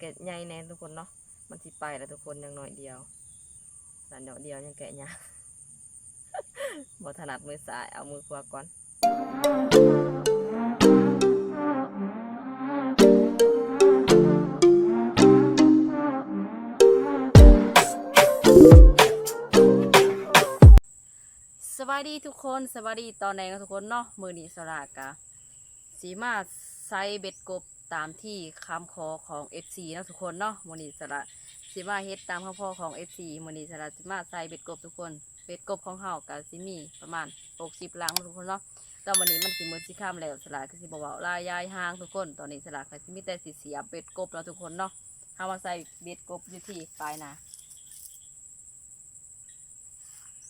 ก็ใหญ่แน่ทุกคนเนาะมันสิไปแล้วทุกคนยังน้อยเดียวหลานเนาะเดียวยังแกะยากบ่ถนัดมือซ้ายเอามือขวาก่อนสวัสดีทุกคนสวัสดีตอนแรงทุกคนเนาะมือนี้สลากะสีมาใส่เบ็ดกบ ตามที่คำขอของ FC เนาะทุกคนเนาะมือนี้สละสีมาเฮ็ดตามคำขอของ FC มือนี้สละสีมาใส่เบ็ดกบทุกคนเบ็ดกบของเฮากะสิมีประมาณ60ลังทุกคนเนาะแล้ววันนี้มันสิมือสิข้ามแล้วสละก็สิบอกว่าลายยายห่างทุกคนตอนนี้สละก็สิมีแต่สิเสียบเบ็ดกบแล้วทุกคนเนาะเฮามาใส่เบ็ดกบอยู่ที่ปลายนา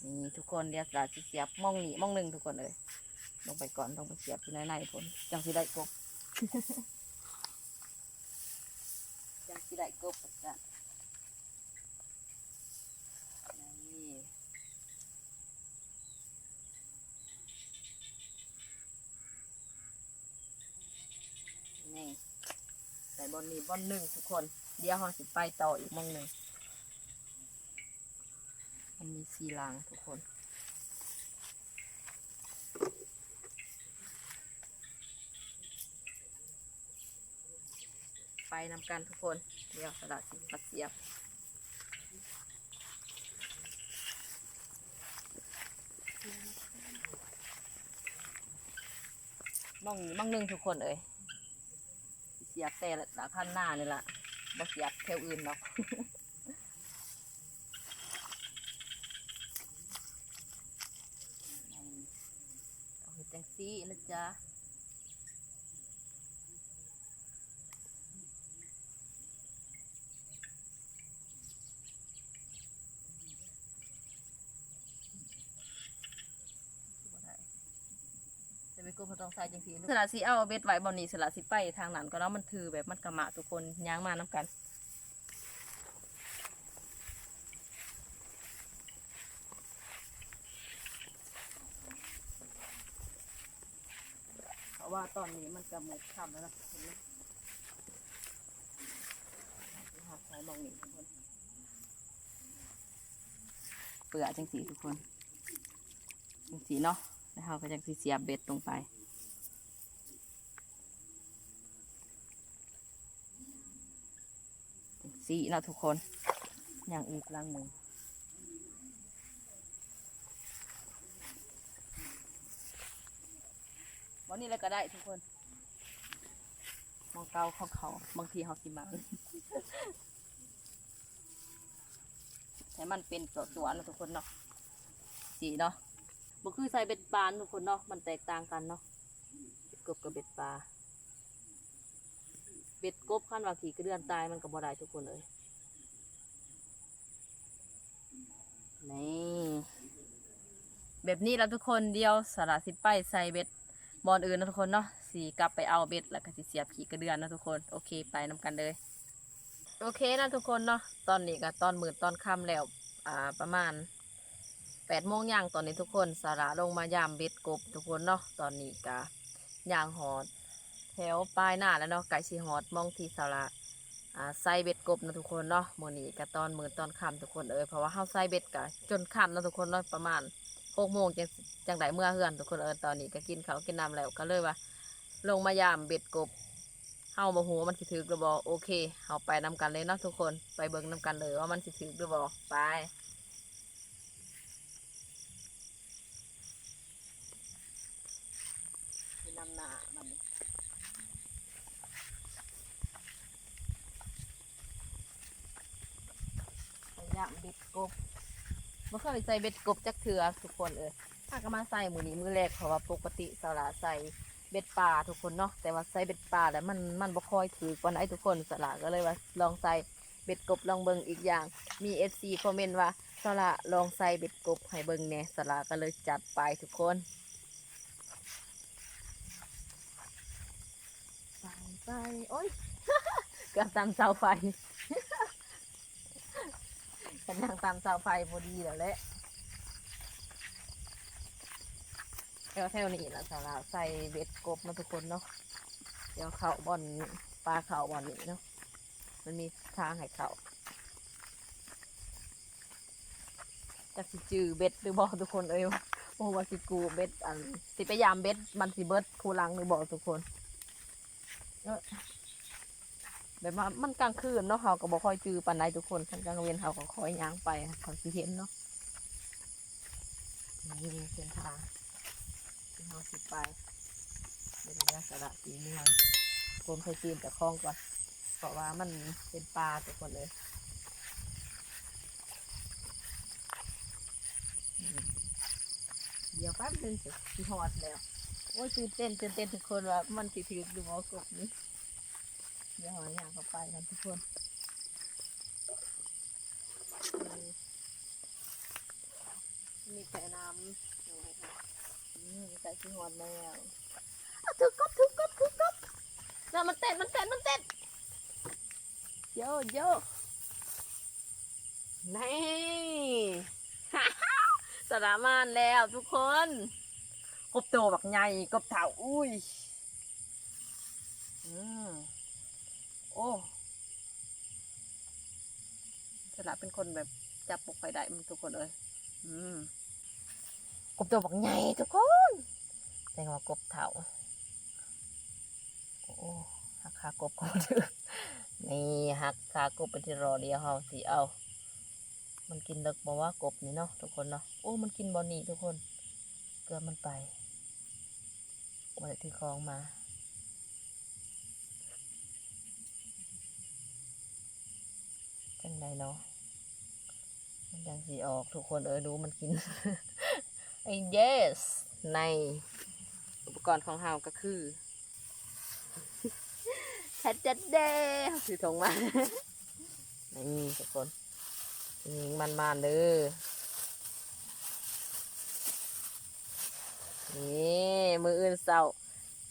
นี่ทุกคนเดี๋ยวเราจะเสียบหมองนี่หมองหนึ่งทุกคนเลยลงไปก่อนต้องไปเสียบที่ในในผลจังสิได้กบ จังสิได้กบจ้ะนี่นี่ใส่บอลนี่บอลหนึ่งทุกคน เดี๋ยวเราสิไปต่ออีกมองหนึ่งมันมีสีลางทุกคน นำกันทุกคน เดี๋ยวสลัดสิปัดเสียบมองมองหนึ่งทุกคนเอ้ยเสียบแต่ละขั้นหน้านี่แหละบ่เสียบแถวอื่นหรอกเอาเห็ดจังซี่นะจ๊ะจะไป กูพอต้องใส่จังซี่สละสิเอาเบ็ดไว้บอนนี้สละสิไปทางนั้นก็แล้วมันถือแบบมันกระมะทุกคนย่างมาน้ำกันเพราะว่าตอนนี้มันจะหมดค่ำแล้วนะเห็นไหมหาใช้มองนี่ทุกคนเปลือกจังสีทุกคนจังสีเนาะ แล้วเราก็จังสีเสียบเบ็ดลงไปสีเนาะทุกคน อย่างอีกลังหนึ่งวันนี้เลยก็ได้ทุกคน มองเกาของเขา บางทีเขาสิมาให้มันเป็นตัวตัวนะทุกคนเนาะสีเนาะ บ่คือใส่เบ็ดปลาทุกคนเนาะมันแตกต่างกันเนาะเบ็ดกบกับเบ็ดปลาเบ็ดกบขั้นว่าขี่กระเดือนตายมันก็บ่ได้ทุกคนเลยนี่แบบนี้แล้วทุกคนเดียวสาระสิไปใส่เบ็ดบอลอื่นนะทุกคนเนาะสีกลับไปเอาเบ็ดแล้วก็สิเสียบขี่กระเดือนนะทุกคนโอเคไปนำกันเลยโอเคนะทุกคนเนาะตอนนี้ก็ตอนหมืดตอนค่ำแล้วอ่าประมาณ แปดโมงย่างตอนนี้ทุกคนสาระลงมายามเบ็ดกบทุกคนเนาะตอนนี้ก็ย่างหอด แถวปลายหน้าแล้วเนาะไก่สีหอดมองที่สาระอ่าใส่เบ็ดกบนะทุกคนเนาะมือนี้ก็ตอนมืดตอนค่ำทุกคนเอ้ยเพราะว่าเฮาใส่เบ็ดก็จนค่ำนะทุกคนเนาะประมาณหกโมงจังจังไดเมื่อเฮือนทุกคนเออตอนนี้ก็กินข้าวกินน้ำแล้วก็เลยว่า ลงมายามเบ็ดกบเฮาบ่ฮู้ว่ามันสิถึกหรือบ่โอเคเฮาไปนำกันเลยเนาะทุกคนไปเบิ่งนำกันเลยว่ามันสิถึกหรือบ่ไป ไปนำหน้ามันยามเบ็ดกบบ่เคยใส่เบ็ดกบจักเถือทุกคนเออถ้าก็มาใส่มือนี้มือแรกเพราะว่าปกติสลาใส่เบ็ดป่าทุกคนเนาะแต่ว่าใส่เบ็ดป่าแล้วมันมันบ่ค่อยถือปานไอ้ทุกคนสลาก็เลยว่าลองใส่เบ็ดกบลองเบิ่งอีกอย่าง มีเอซีคอมเมนต์ว่าสละลองใส่เบ็ดกบให้เบิ่งแน่สลาก็เลยจัดไปทุกคนใส่ ไปโอ้ยเกือบตามเสาไฟกำลังตามเสาไฟพอดีแล้วแหละแถวแถวนี้นะสาวลาใส่เบ็ดกบมาทุกคนเนาะเดี๋ยวเขาบอนปลาเขาบอนนี้เนาะมันมีทางให้เขาจากสิจือเบ็ดหรือบอกทุกคนเอ้ยโอ้ว่าสิกูเบ็ดอันสิพยายามเบ็ดมันสิเบิดคูลังหรือบอกทุกคน แบบว่ามันกลางคืนเนาะเขาก็บอกคอยจือปันใดทุกคนทั้งกลางเวียนเขาก็คอยย่างไปเขาสิเห็นเนาะนี่เส้นทางที่เขาสิไปเดี๋ยวเราสระสีเมืองคนเคยจีนแต่คลองก่อนเพราะว่ามันเป็นปลาทุกคนเลยเดี๋ยวแป๊บนึงจะสิหอดแล้ว อ้ยตื่นเต้นตื่นเต้นทุกคนว่ามันสิถือดูหมอกบนี้เดี๋ยวหอยอย่างเข้าไปกันทุกคนนี่มีแต่น้ำเอาไว้ค่ะอืมใส่สิหอดแล้วอะถือกบถือกบถือกบแล้วมันเต้นมันเต้นมันเต้นโยโย่นี่สรามานแล้วทุกคน กบโตบักใหญ่กบเถาอุ้ยอืมโอ้สระเป็นคนแบบจับปกไฟได้มันทุกคนเลยอืมกบโตบักใหญ่ทุกคนแสดงว่ากบเถาโอ้ราคากบก็ถือนี่หักขากบเป็นที่รอเดียวเฮาสิเอา มันกินเลิกบอกว่ากบนี่เนาะทุกคนเนาะโอ้มันกินบอนี่ทุกคน เกลือมันไป มาได้ถือของมา จังไดเนาะ มันยังสีออกทุกคนเออดูมันกิน ไอ้ yes ในอุปกรณ์ของเฮาก็คือแพทจัดเดย์ถือถงมา นี่ทุกคนยิงมันมาเด้อ นี่มืออื่นเสา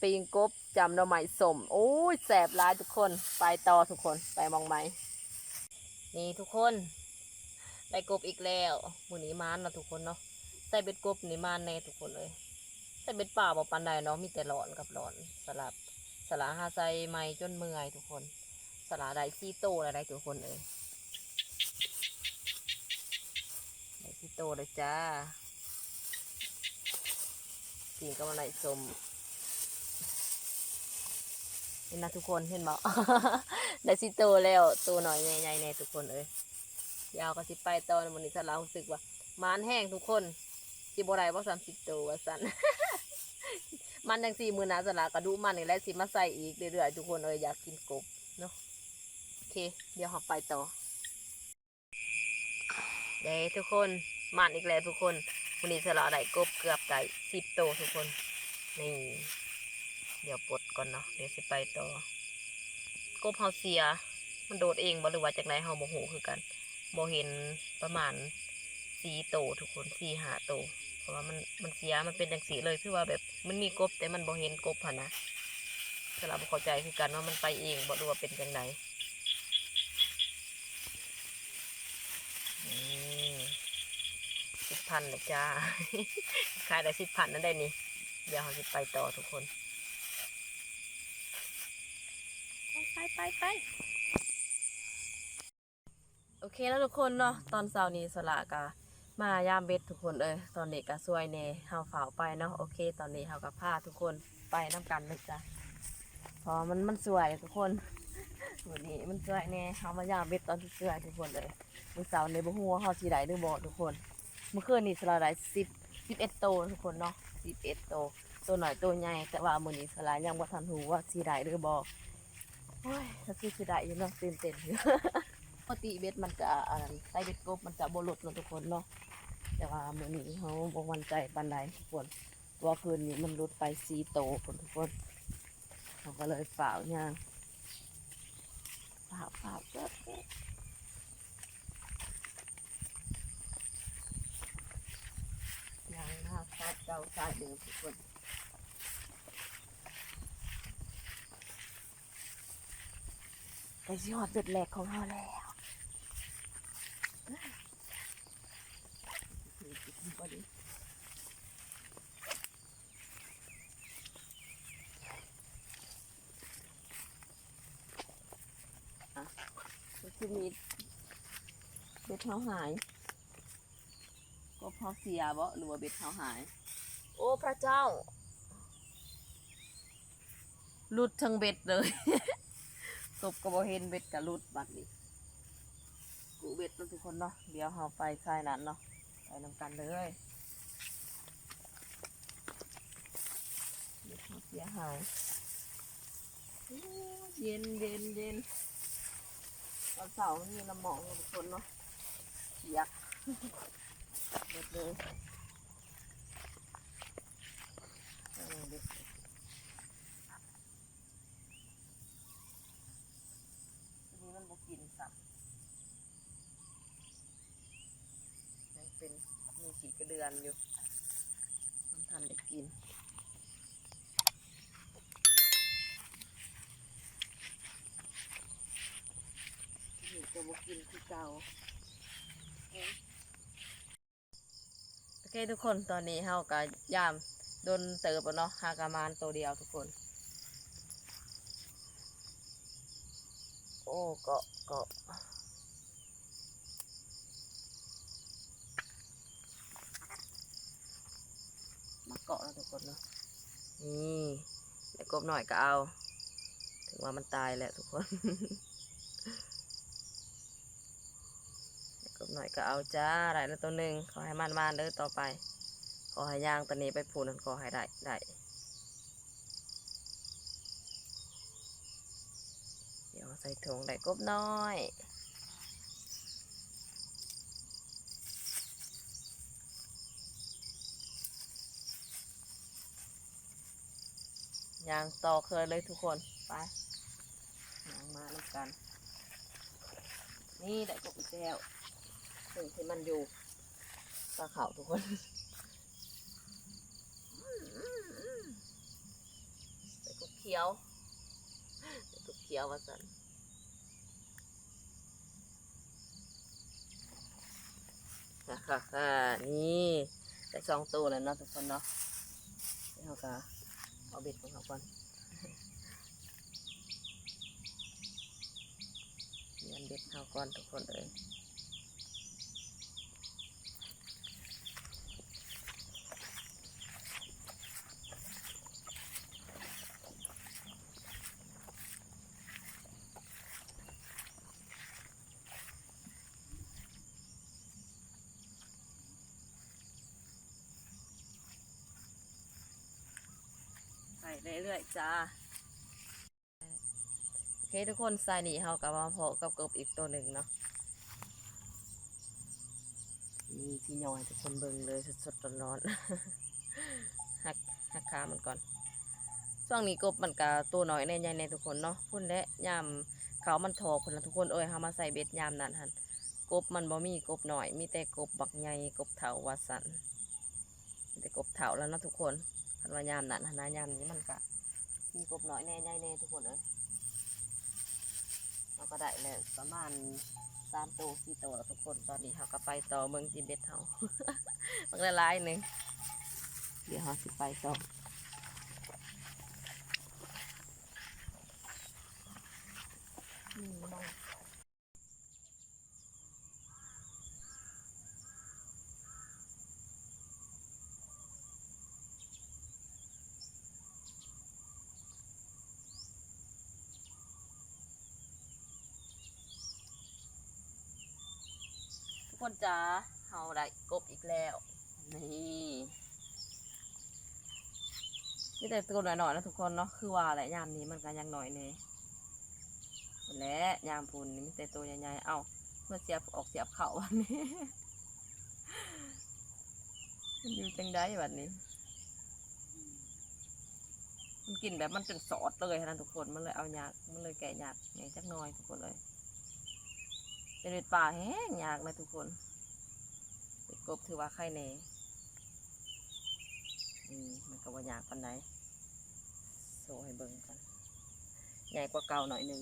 ปีงกบจำหน่อไม้สมโอ้ยแสบร้ายทุกคน ไปต่อทุกคนไปมองไหมนี่ทุกคน ได้กบอีกแล้วมือนี้มานเนาะทุกคนเนาะใส่เบ็ดกบนี่มานแน่ทุกคนเลยใส่เบ็ดป่าบอกปันใดเนาะมีแต่หลอนกับหลอนสลับสลาหาใจไม้จนเมื่อยทุกคน สลาได้ซี่โตอะไรทุกคนเลยได้ซี่โตเลยจ้า กินก็มาไหนสมเห็นนะทุกคนเห็นบ่ได้ซี่โตแล้วตัวหน่อยใหญ่ๆแน่ทุกคนเอ้ยยาวก็สิไปตอนวันนี้สลารู้สึกว่ามานแห้งทุกคนสิบ่ได้บ่สามสิบตัวว่าสันมันจังสี่มือหนาสลากระดูมันนี่แหละสิมาใส่อีกเรื่อยๆทุกคนเอยอยากกินกบเนาะโอเค เดี๋ยวเราไปต่อเด้ทุกคนมันอีกแล้วทุกคน วันนี้สลาได้กบเกือบได้สิบโตวทุกคน นี่ เดี๋ยวปลดก่อนเนาะ เดี๋ยวสิไปต่อ กบเฮาเสีย มันโดดเองบ่หรือว่าจากไหนเฮาบ่ฮู้คือกันบ่เห็นประมาณสี่โตวทุกคนสี่ห้าโตวเพราะว่ามันมันเสียมันเป็นจังสีเลยคือว่าแบบมันมีกบแต่มันบ่เห็นกบผ่ะนะสลับเข้าใจคือกันว่ามันไปเองบ่รู้ว่าเป็นจังไดสิบ พันเลยจ้า ขายได้สิบพันนั่นได้นี่ เดี๋ยวเราจะไปต่อทุกคน ไปไปไปโอเคแล้วทุกคนเนาะ ตอนเช้านี้สละกะมายามเบ็ดทุกคนเอ้ยตอนนี้ก็สวยเน่เฮาฝ่าวไปเนาะ โอเค ตอนนี้เฮากับพาทุกคนไปน้ำกันเลยจ้ะเพอมันมันสวยทุกคนวันนี้มันสวยเน่เฮามายามเบ็ดตอนที่สวยทุกคนเลยมื้อเสาร์ในบ่ฮู้ว่าเฮาสิได้หรือบ่ทุกคน เมื่อคืนนี้สลาได้10 11โตทุกคนเนาะ11โตตัวหน่อยตัวใหญ่แต่ว่ามือนี้สลายังบ่ทันรู้ว่าสิได้หรือบ่โอ้ยถ้าสิสิได้ยู่เนาะเตื่นเต้นอยู่ปกติเบ็ดมันจะอ่าใส่เบ็ดกบมันจะโบลุดเนาะทุกคนเนาะแต่ว่ามือนี้เขาบ่มั่นใจปานใดทุกคนเพราะว่าคืนนี้มันลุดไปสีโตคนทุกคนเขาก็เลยฝ่าวย่างฝ่าวฝ่าวเกิ ดย่างหน้าฟาดเจ้าสายเดิมทุกคนไปสิหอดเบ็ดแหลกของเขาแล้วพอดีอะคือมีเบ็ดเท้าหาย ก็เพราะเสียบ่หรือว่าเบ็ดเท้าหาย โอ้พระเจ้าหลุดทั้งเบ็ดเลยกบก็บ่เห็นเบ็ดกับหลุดบัดนี้กูเบ็ดเนาะทุกคนเนาะเดี๋ยวเราไปทรายนั้นเนาะไปนำกันเลยเบ็ดเขาเสียหายโอ้เย็นเย็นเย็นตอนเสาร์มันมีน้ำหมอกเนาะทุกคนเนาะเปียก เบ็ดเลยทีนี้มันบกินสับยังเป็นมีขีกระเดือนอยู่ มันทันได้กินนี่จะบกินคือเก่าโอเคทุกคนตอนนี้เฮาก็ยามโดนเติบเนาะหากามานตัวเดียวทุกคน โอ้เกาะเกาะมาเกาะแล้วทุกคนเนาะนี่แต่กบหน่อยก็เอา ถึงว่ามันตายแหละทุกคน แต่ กบหน่อยก็เอาจ้าได้แล้วตัวหนึ่งขอให้มันมาเด้อต่อไป ขอให้ยางตัวนี้ไปผูนั่นขอให้ได้ได้เดี๋ยวใส่ถุงได้กบน้อยยางต่อเคยเลยทุกคนไปยางมาแล้วกัน นี่ได้กบอีกแล้ว ถึงที่มันอยู่ปลาขาวทุกคนได้กบเขียวตุกเขียวมาสันนะคะค่ะนี่ได้สองตัวแล้วเนาะทุกคนเนาะเดี๋ยวเราก็เอาเบ็ดของเขาก่อนเรียนเบ็ดเขาก่อนทุกคนเลยใส่ เรื่อยจ้าโอเคทุกคนใส่นี่เขากับมาพอกับกบอีกตัวหนึ่งเนาะนี่ที่ย่อยทุกคนเบิ่งเลยสดๆร้อนๆหักหักขามันก่อนช่วงนี้กบมันกะตัวน้อยแน่ใหญ่ในทุกคนเนาะพุ่นและยามเขามันทอคนละทุกคนเอ้ยเฮามาใส่เบ็ดยามนั้นหันกบมันบ่มีกบหน่อย มีแต่กบบักใหญ่กบเถาว่าสันมีแต่กบเถาแล้วนะทุกคนคันว่ายามนั้นหันนะยามนี้มันกะ มีกบน้อยแน่ใหญ่แน่ทุกคนเลยเราก็ได้แล้วประมาณสามตัวสี่ตัวทุกคนตอนนี้เขาก็ไปต่อเมืองจีนเบ็ดเขาบางละลายหนึ่งเดี๋ยวเราสิไปต่อมอง กคนจ้าเฮาได้กบอีกแล้ว นี่นี่แต่ตัวหน่อยๆนะทุกคนเนาะ คือว่าแหละยามนี้มันก็ยังหน่อยเนี่ยและยามพูนนี่มีแต่ตัวใหญ่ๆ เอาเมื่อเสียบออกเสียบเข่าวันนี้มันอยู่จังได้แบบนี้ มันกินแบบมันจนสอดเลยนะทุกคน มันเลยเอายากมันเลยแกะยากไงจักหน้อยทุกคนเลย เป็นเวทป่าแห้งยากเลยทุกคนเป็ดกบถือว่าไข่เนอืมมันก็ว่ายากปันไดโซ่ให้เบิ่งกันใหญ่กว่าเก่าหน่อยหนึง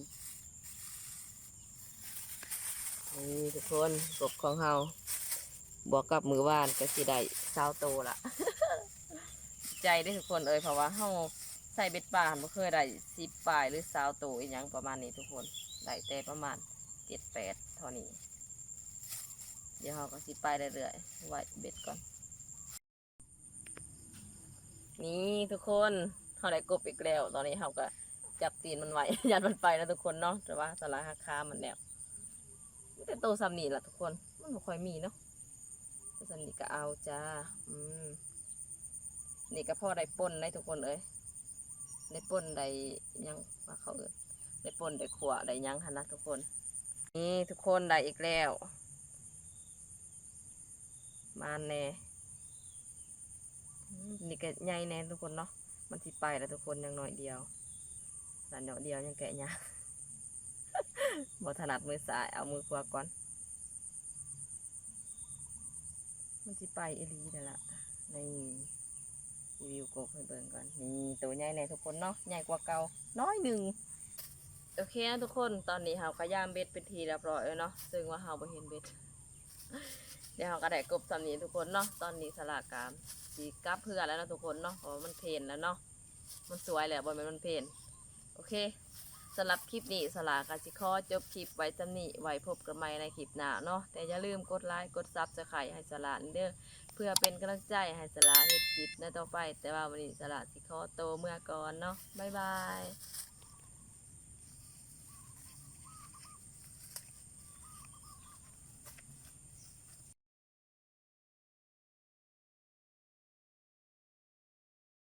นี่ทุกคนกบของเฮาบวกกับมือว่านก็สิได้เศร้าโตละใจได้ทุกคนเอ่ยเพราะว่าเฮาใส่เบ็ดป่านบ่เคยได้สิบปลายหรือสาวโตอีหยังประมาณนี้ทุกคนได้แต่ประมาณเจ็ดแปด เท่านี้ เดี๋ยวเราก็สิไปเรื่อยๆไว้เบ็ดก่อน นี่ทุกคนเขาได้กบอีกแล้ว ตอนนี้เขาก็จับตีนมันไว้ ยันมันไปนะทุกคนเนาะแต่ว่าสาระหักคามันแล้วมีแต่โตซ้ำนี่แหละทุกคน มันไม่ค่อยมีเนาะแต่ซ้ำนี่ก็เอาจ้า อืมนี่ก็พ่อได้ป่นได้ทุกคนเอ้ยได้ป่นได้ยังว่าเขาเอ้ยได้ป่นได้ขวได้ยังหันนะทุกคน นี่ทุกคนได้อีกแล้ว มาแน่นี่ก็ใหญ่แน่ทุกคนเนาะ มันสิไปแล้วทุกคนยังหน้อยเดียวหลานเดียวเดียวยังแกะยากบ่ถนัดมือซ้าย เอามือขวาก่อน มันสิไปเอลีนั่นล่ะนี่รีวิวกบให้เบิ่งก่อน นี่ตัวใหญ่แน่ทุกคนเนาะ ใหญ่กว่าเก่า น้อยหนึ่ง โอเคนะทุกคนตอนนี้เฮาก็ย่ามเบ็ดเป็นทีเรียบร้อยแล้วเนาะซึ่งว่าเฮาบ่เห็นเบ็ด เดี๋ยวเราก็ได้กบสำนีทุกคนเนาะตอนนี้สลากามสีกลับเพื่อแล้วนะทุกคนเนาะเพราะว่ามันเพลนแล้วเนาะมันสวยแล้วบอลมันเพลนโอเคสำหรับคลิปนี้สลากาสิคอจบคลิปไว้จำนี้ไว้พบกันใหม่ในคลิปหน้าเนาะแต่อย่าลืมกดไลค์กดซับสไครต์ให้สลาเด้อเพื่อเป็นกำลังใจให้สลาเฮ็ดคลิปในต่อไป แต่ว่าวันนี้สลาสิคอโตเมื่อก่อนเนาะบ๊ายบาย